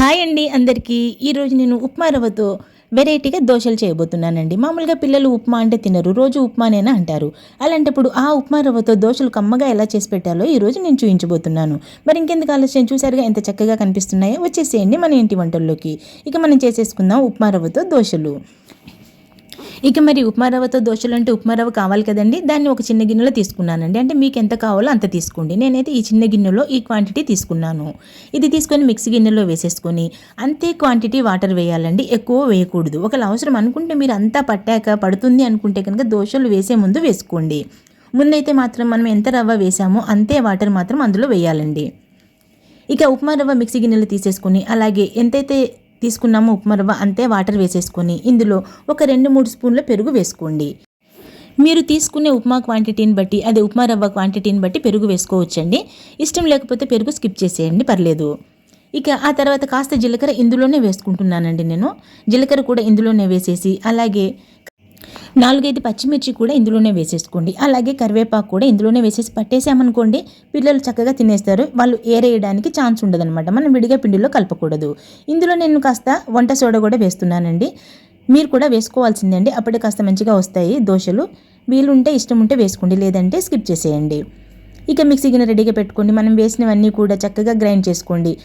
Hi అండి అందరికీ. ఈరోజు నేను ఉప్మా రవ్వతో వెరైటీగా దోశలు చేయబోతున్నానండి. మామూలుగా పిల్లలు ఉప్మా అంటే తినరు రోజు ఉప్మానేనా అంటారు. అలాంటప్పుడు ఆ ఉప్మా రవ్వతో దోశలు కమ్మగా ఎలా చేసి పెట్టాలో ఈరోజు నేను చూపించబోతున్నాను మరి ఇంకెందుకు ఆలస్యం? చూసారుగా ఎంత చక్కగా కనిపిస్తున్నాయో. వచ్చేసేయండి మన ఇంటి వంటల్లోకి. ఇక మనం చేసేసుకుందాం ఉప్మా రవ్వతో దోశలు. ఇక మరి ఉప్మా రవ్వతో దోశలు అంటే ఉప్మా రవ్వ కావాలి కదండి. దాన్ని ఒక చిన్న గిన్నెలో తీసుకున్నానండి. అంటే మీకు ఎంత కావాలో అంత తీసుకోండి. నేనైతే ఈ చిన్న గిన్నెలో ఈ క్వాంటిటీ తీసుకున్నాను. ఇది తీసుకొని మిక్సీ గిన్నెలో వేసేసుకొని అంతే క్వాంటిటీ వాటర్ వేయాలండి. ఎక్కువ వేయకూడదు. ఒకవేళ అవసరం అనుకుంటే మీరు అంతా పట్టాక పడుతుంది అనుకుంటే కనుక దోశలు వేసే ముందు వేసుకోండి. ముందైతే మాత్రం మనం ఎంత రవ్వ వేసామో అంతే వాటర్ మాత్రం అందులో వేయాలండి. ఇక ఉప్మా రవ్వ మిక్సీ గిన్నెలు తీసేసుకొని అలాగే ఎంతైతే తీసుకున్నాము ఉప్మా రవ్వ అంతే వాటర్ వేసేసుకొని. ఇందులో ఒక రెండు మూడు స్పూన్ల పెరుగు వేసుకోండి. మీరు తీసుకునే ఉప్మా క్వాంటిటీని బట్టి అదే ఉప్మా రవ్వ క్వాంటిటీని బట్టి పెరుగు వేసుకోవచ్చండి. ఇష్టం లేకపోతే పెరుగు స్కిప్ చేసేయండి పర్లేదు. ఇక ఆ తర్వాత కాస్త జీలకర్ర ఇందులోనే వేసుకుంటున్నానండి నేను. జీలకర్ర కూడా ఇందులోనే వేసేసి అలాగే నాలుగైదు పచ్చిమిర్చి కూడా ఇందులోనే వేసేసుకోండి. అలాగే కరివేపాకు కూడా ఇందులోనే వేసేసి పట్టేసామనుకోండి పిల్లలు చక్కగా తినేస్తారు. వాళ్ళు ఏరేయడానికి ఛాన్స్ ఉండదనమాట మనం విడిగా పిండిలో కలపకూడదు. ఇందులో నేను కాస్త వంట సోడా కూడా వేస్తున్నానండి. మీరు కూడా వేసుకోవాల్సిందండి అప్పుడే కాస్త మంచిగా వస్తాయి దోశలు. వీలుంటే ఇష్టం ఉంటే వేసుకోండి లేదంటే స్కిప్ చేసేయండి. ఇక మిక్సీ గిన్నె రెడీగా పెట్టుకోండి. మనం వేసినవన్నీ కూడా చక్కగా గ్రైండ్ చేసుకోండి.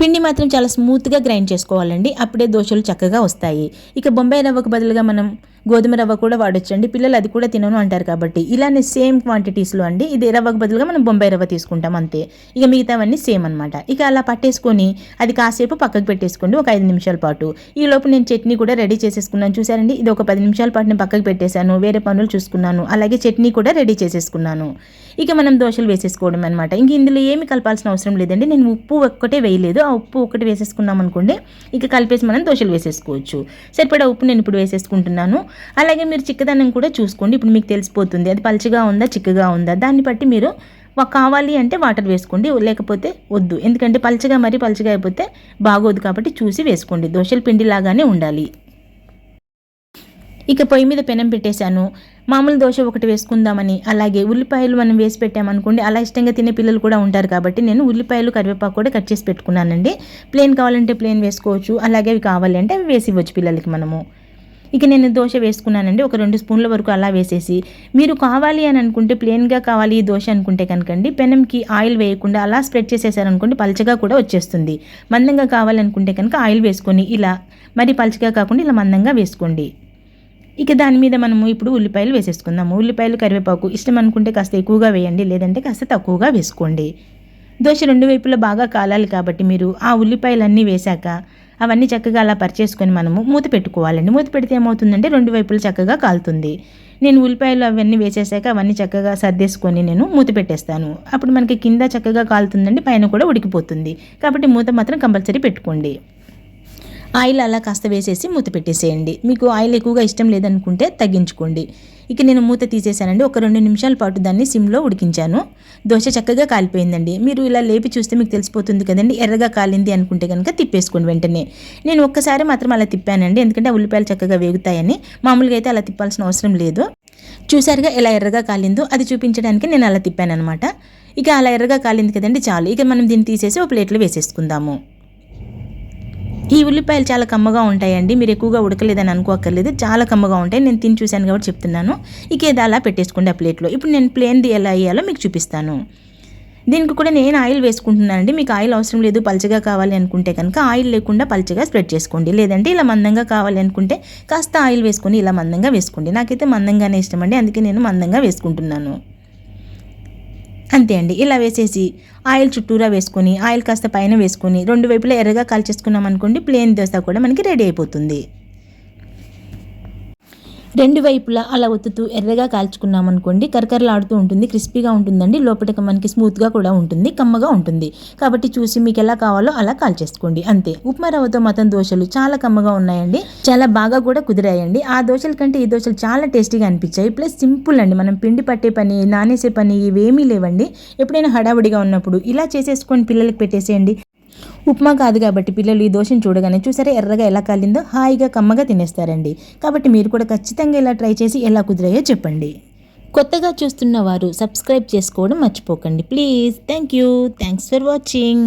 పిండి మాత్రం చాలా స్మూత్గా గ్రైండ్ చేసుకోవాలండి. అప్పుడే దోశలు చక్కగా వస్తాయి. ఇక బొంబాయి రవ్వకు బదులుగా మనం గోధుమ రవ్వ కూడా వాడొచ్చండి. పిల్లలు అది కూడా తినను అంటారు కాబట్టి. ఇలానే సేమ్ క్వాంటిటీస్లో అండి. ఇది రవ్వకు బదులుగా మనం బొంబాయి రవ్వ తీసుకుంటాం అంతే. ఇక మిగతావన్నీ సేమ్ అనమాట ఇక అలా పట్టేసుకొని అది కాసేపు పక్కకు పెట్టేసుకోండి. ఒక ఐదు నిమిషాల పాటు. ఈ లోపు నేను చట్నీ కూడా రెడీ చేసేసుకున్నాను. చూసారండి? ఇది ఒక పది నిమిషాల పాటు నేను పక్కకు పెట్టేశాను. వేరే పనులు చూసుకున్నాను. అలాగే చట్నీ కూడా రెడీ చేసేసుకున్నాను. ఇక మనం దోశలు వేసేసుకోవడం అనమాట ఇంక ఇందులో ఏమి కలపాల్సిన అవసరం లేదండి. నేను ఉప్పు ఒక్కటే వేయలేదు. ఆ ఉప్పు ఒకటి వేసేసుకున్నాం అనుకోండి ఇక కలిపేసి మనం దోశలు వేసేసుకోవచ్చు. సరిపడా ఉప్పు నేను ఇప్పుడు వేసేసుకుంటున్నాను. అలాగే మీరు చిక్కదనం కూడా చూసుకోండి. ఇప్పుడు మీకు తెలిసిపోతుంది. అది పలుచగా ఉందా చిక్కగా ఉందా? దాన్ని బట్టి మీరు కావాలి అంటే వాటర్ వేసుకోండి. లేకపోతే వద్దు. ఎందుకంటే పలుచగా మరీ పలుచగా అయిపోతే బాగోదు కాబట్టి చూసి వేసుకోండి. దోశల పిండిలాగానే ఉండాలి. ఇక పొయ్యి మీద పెనం పెట్టేశాను. మామూలు దోశ ఒకటి వేసుకుందామని అలాగే ఉల్లిపాయలు మనం వేసి పెట్టామనుకోండి అలా ఇష్టంగా తినే పిల్లలు కూడా ఉంటారు కాబట్టి నేను ఉల్లిపాయలు కరివేపాకు కూడా కట్ చేసి పెట్టుకున్నానండి. ప్లేన్ కావాలంటే ప్లేన్ వేసుకోవచ్చు. అలాగే అవి కావాలి అంటే అవి వేసి ఇవ్వచ్చు పిల్లలకి మనము. ఇక నేను దోశ వేసుకున్నానండి. ఒక రెండు స్పూన్ల వరకు అలా వేసేసి. మీరు కావాలి అని అనుకుంటే ప్లెయిన్గా కావాలి ఈ దోశ అనుకుంటే కనుకండి. పెనంకి ఆయిల్ వేయకుండా అలా స్ప్రెడ్ చేసేసారనుకోండి పలచగా కూడా వచ్చేస్తుంది. మందంగా కావాలనుకుంటే కనుక ఆయిల్ వేసుకొని ఇలా మరి పలచగా కాకుండా ఇలా మందంగా వేసుకోండి. ఇక దాని మీద మనము ఇప్పుడు ఉల్లిపాయలు వేసేసుకుందాము. ఉల్లిపాయలు కరివేపాకు ఇష్టం అనుకుంటే కాస్త ఎక్కువగా వేయండి లేదంటే కాస్త తక్కువగా వేసుకోండి. దోశ రెండు వైపులా బాగా కాలాలి కాబట్టి మీరు ఆ ఉల్లిపాయలన్నీ వేశాక అవన్నీ చక్కగా అలా పరిచేసుకొని మనము మూత పెట్టుకోవాలండి. మూత పెడితే ఏమవుతుందంటే రెండు వైపులు చక్కగా కాలుతుంది. నేను ఉల్లిపాయలు అవన్నీ వేసేసాక అవన్నీ చక్కగా సర్దేసుకొని నేను మూత పెట్టేస్తాను. అప్పుడు మనకి కింద చక్కగా కాలుతుందండి పైన కూడా ఉడికిపోతుంది. కాబట్టి మూత మాత్రం కంపల్సరీ పెట్టుకోండి. ఆయిల్ అలా కాస్త వేసేసి మూత పెట్టేసేయండి. మీకు ఆయిల్ ఎక్కువగా ఇష్టం లేదనుకుంటే తగ్గించుకోండి. ఇక నేను మూత తీసేసానండి ఒక రెండు నిమిషాల పాటు దాన్ని సిమ్లో ఉడికించాను. దోశ చక్కగా కాలిపోయిందండి. మీరు ఇలా లేపి చూస్తే మీకు తెలిసిపోతుంది కదండి. ఎర్రగా కాలింది అనుకుంటే కనుక తిప్పేసుకోండి వెంటనే. నేను ఒక్కసారి మాత్రం అలా తిప్పానండి. ఎందుకంటే ఉల్లిపాయలు చక్కగా వేగుతాయని. మామూలుగా అయితే అలా తిప్పాల్సిన అవసరం లేదు. చూసారుగా ఎలా ఎర్రగా కాలిందో అది చూపించడానికి నేను అలా తిప్పాను అనమాట ఇక అలా ఎర్రగా కాలింది కదండి చాలు. ఇక మనం దీన్ని తీసేసి ఒక ప్లేట్లో వేసేసుకుందాము. ఈ ఉల్లిపాయలు చాలా కమ్మగా ఉంటాయండి. మీరు ఎక్కువగా ఉడకలేదని అనుకోకర్లేదు చాలా కమ్మగా ఉంటాయి. నేను తిని చూశాను కాబట్టి చెప్తున్నాను. ఇక అలా పెట్టేసుకోండి ఆ ప్లేట్లో. ఇప్పుడు నేను ప్లేన్ది ఎలా వేయాలో మీకు చూపిస్తాను. దీనికి కూడా నేను ఆయిల్ వేసుకుంటున్నానండి. మీకు ఆయిల్ అవసరం లేదు. పలచగా కావాలి అనుకుంటే కనుక ఆయిల్ లేకుండా పలచగా స్ప్రెడ్ చేసుకోండి. లేదంటే ఇలా మందంగా కావాలి అనుకుంటే కాస్త ఆయిల్ వేసుకొని ఇలా మందంగా వేసుకోండి. నాకైతే మందంగానే ఇష్టం అండి అందుకే నేను మందంగా వేసుకుంటున్నాను. అంతే అండి. ఇలా వేసేసి ఆయిల్ చుట్టూరా వేసుకొని ఆయిల్ కాస్త పైన వేసుకొని రెండు వైపులా ఎర్రగా కాల్చేసుకున్నాం అనుకోండి ప్లేన్ దోశ కూడా మనకి రెడీ అయిపోతుంది. రెండు వైపులా అలా ఒత్తుతూ ఎర్రగా కాల్చుకున్నాం అనుకోండి కరకరలాడుతూ ఉంటుంది క్రిస్పీగా ఉంటుందండి లోపలికి మనకి స్మూత్గా కూడా ఉంటుంది కమ్మగా ఉంటుంది. కాబట్టి చూసి మీకు ఎలా కావాలో అలా కాల్చేసుకోండి అంతే. ఉప్మా రవ్వతో మతం దోశలు చాలా కమ్మగా ఉన్నాయండి చాలా బాగా కూడా కుదిరాయండి. ఆ దోశల కంటే ఈ దోశలు చాలా టేస్టీగా అనిపించాయి. ప్లస్ సింపుల్ అండి మనం పిండి పట్టే పని నానేసే పని ఇవేమీ లేవండి. ఎప్పుడైనా హడావుడిగా ఉన్నప్పుడు ఇలా చేసేసుకొని పిల్లలకి పెట్టేసేయండి. ఉప్మా కాదు కాబట్టి పిల్లలు ఈ దోషం చూడగానే చూసారా ఎర్రగా ఎలా కాలిందో హాయిగా కమ్మగా తినేస్తారండి. కాబట్టి మీరు కూడా ఖచ్చితంగా ఇలా ట్రై చేసి ఎలా కుదిరాయో చెప్పండి. కొత్తగా చూస్తున్న వారు సబ్స్క్రైబ్ చేసుకోవడం మర్చిపోకండి. Please thank you thanks for watching.